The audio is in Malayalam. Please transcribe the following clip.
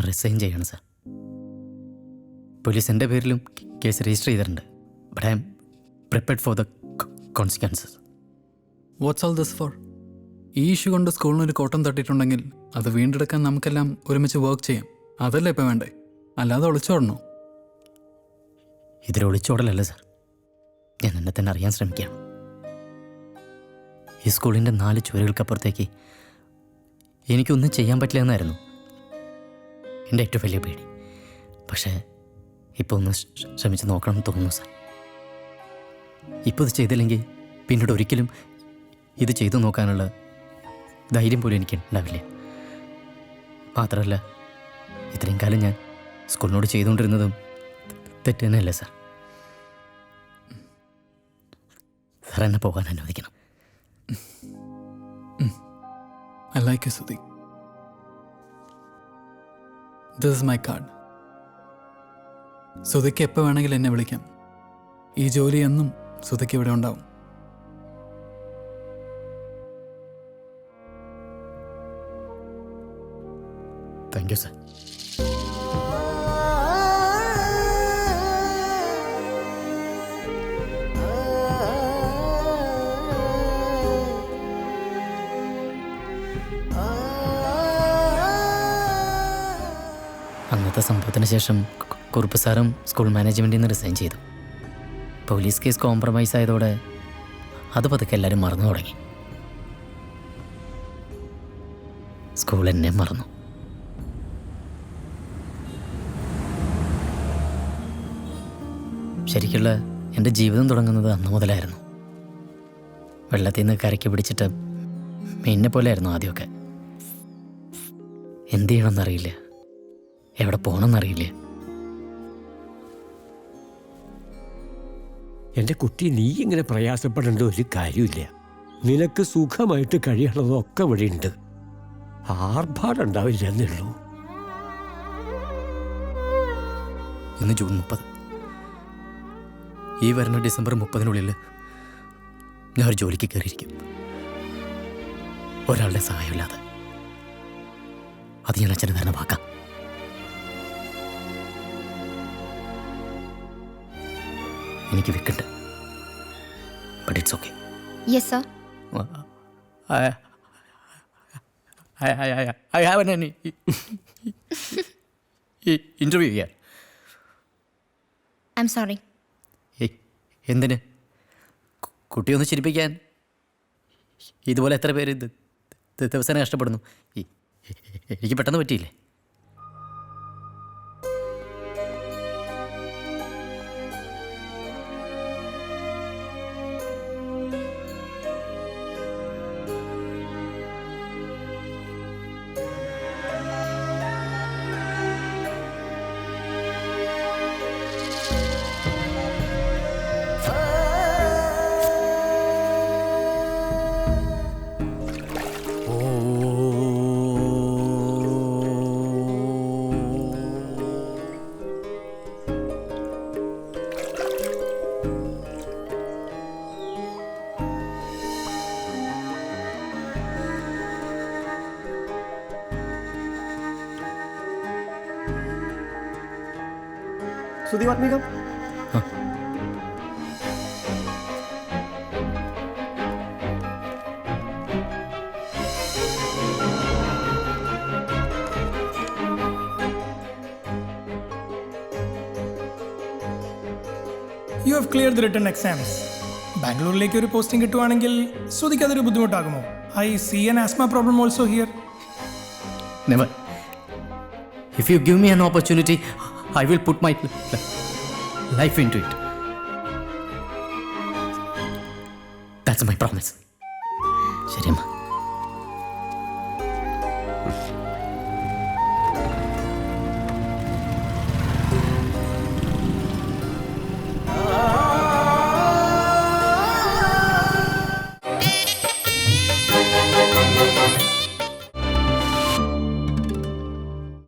ഞാൻ റിസൈൻ ചെയ്യണം സാർ പോലീസ് എന്റെ പേരിലും കേസ് രജിസ്റ്റർ ചെയ്തിട്ടുണ്ട്. But I'm prepared for the consequences what's all this for ഈ ഇഷ്യൂ കൊണ്ട് സ്കൂളിന് ഒരു കോട്ടം തട്ടിയിട്ടുണ്ടെങ്കിൽ അത് വീണ്ടെടുക്കാൻ നമുക്കെല്ലാം ഒരുമിച്ച് വർക്ക് ചെയ്യാം. അതല്ലേ ഇപ്പം വേണ്ടേ? അല്ലാതെ ഒളിച്ചോടണോ? ഇതിൽ ഒളിച്ചോടലല്ല സാർ ഞാൻ എന്നെ തന്നെ അറിയാൻ ശ്രമിക്കുകയാണ്. ഈ സ്കൂളിന്റെ നാല് ചുവരുകൾക്കപ്പുറത്തേക്ക് എനിക്കൊന്നും ചെയ്യാൻ പറ്റില്ല എന്നായിരുന്നു. എന്റെ ഏറ്റവും വലിയ പേടി. പക്ഷേ ഇപ്പോൾ ഒന്ന് ശ്ര- ശ്രമിച്ച് നോക്കണം എന്ന് തോന്നുന്നു സാർ. ഇപ്പോൾ ഇത് ചെയ്തില്ലെങ്കിൽ പിന്നീട് ഒരിക്കലും ഇത് ചെയ്തു നോക്കാനുള്ള ധൈര്യം പോലും എനിക്ക് ഉണ്ടാവില്ല. മാത്രമല്ല ഇത്രയും കാലം ഞാൻ സ്കൂളിനോട് ചെയ്തുകൊണ്ടിരുന്നതും തെറ്റ് തന്നെയല്ലേ സാർ? സാർ എന്നെ പോകാൻ അനുവദിക്കണം. I like you this is my card സുധിക്ക് എപ്പോൾ വേണമെങ്കിലും എന്നെ വിളിക്കാം. ഈ ജോലി എന്നും സുധിക്ക് ഇവിടെ ഉണ്ടാവും. താങ്ക് യു സാർ അന്നത്തെ സംഭവത്തിന് ശേഷം കുറുപ്പ് സാറും സ്കൂൾ മാനേജ്മെന്റിൽ നിന്ന് റിസൈൻ ചെയ്തു. പോലീസ് കേസ് കോംപ്രമൈസ് ആയതോടെ അത് പതുക്കെ എല്ലാവരും മറന്നു തുടങ്ങി. സ്കൂൾ എന്നെ മറന്നു. ശരിക്കുള്ള എന്റെ ജീവിതം തുടങ്ങുന്നത് അന്ന് മുതലായിരുന്നു. വെള്ളത്തിൽ നിന്ന് കരയ്ക്ക് പിടിച്ചിട്ട് മീനിനെ പോലെയായിരുന്നു ആദ്യമൊക്കെ. എന്ത് ചെയ്യണമെന്നറിയില്ല. എവിടെ പോകണമെന്നറിയില്ല എന്റെ കുട്ടി നീ ഇങ്ങനെ പ്രയാസപ്പെടേണ്ട ഒരു കാര്യമില്ല. നിനക്ക് സുഖമായിട്ട് കഴിയണതൊക്കെ ഇവിടെ ഉണ്ട് ആർഭാടുണ്ടാവില്ല എന്നുള്ളൂ ഇന്ന് ജൂൺ മുപ്പത്. ഈ വരുന്ന ഡിസംബർ മുപ്പതിനുള്ളിൽ ഞാൻ ഒരു ജോലിക്ക് കയറിയിരിക്കും. ഒരാളുടെ സഹായമില്ലാതെ. അത് ഞാൻ അച്ഛന് തന്നെ വാക്കാം എനിക്ക് വെക്കണ്ട but it's okay yes sir I have an interview ചെയ്യാൻ. ഐ എം സോറി എന്തിന്? കുട്ടിയൊന്ന് ചിരിപ്പിക്കാൻ. ഇതുപോലെ എത്ര പേര് ദിവസേന കഷ്ടപ്പെടുന്നു. എനിക്ക് പെട്ടെന്ന് പറ്റിയില്ലേ? സുധിവാത്മികം you have clear the written exams ബാംഗ്ലൂരിലേക്ക് ഒരു പോസ്റ്റിംഗ് കിട്ടുവാണെങ്കിൽ ശ്രുതിക്ക് അതൊരു ബുദ്ധിമുട്ടാകുമോ? I see an asthma problem also here never if you give me an opportunity I will put my life into it that's my promise ശരി അമ്മ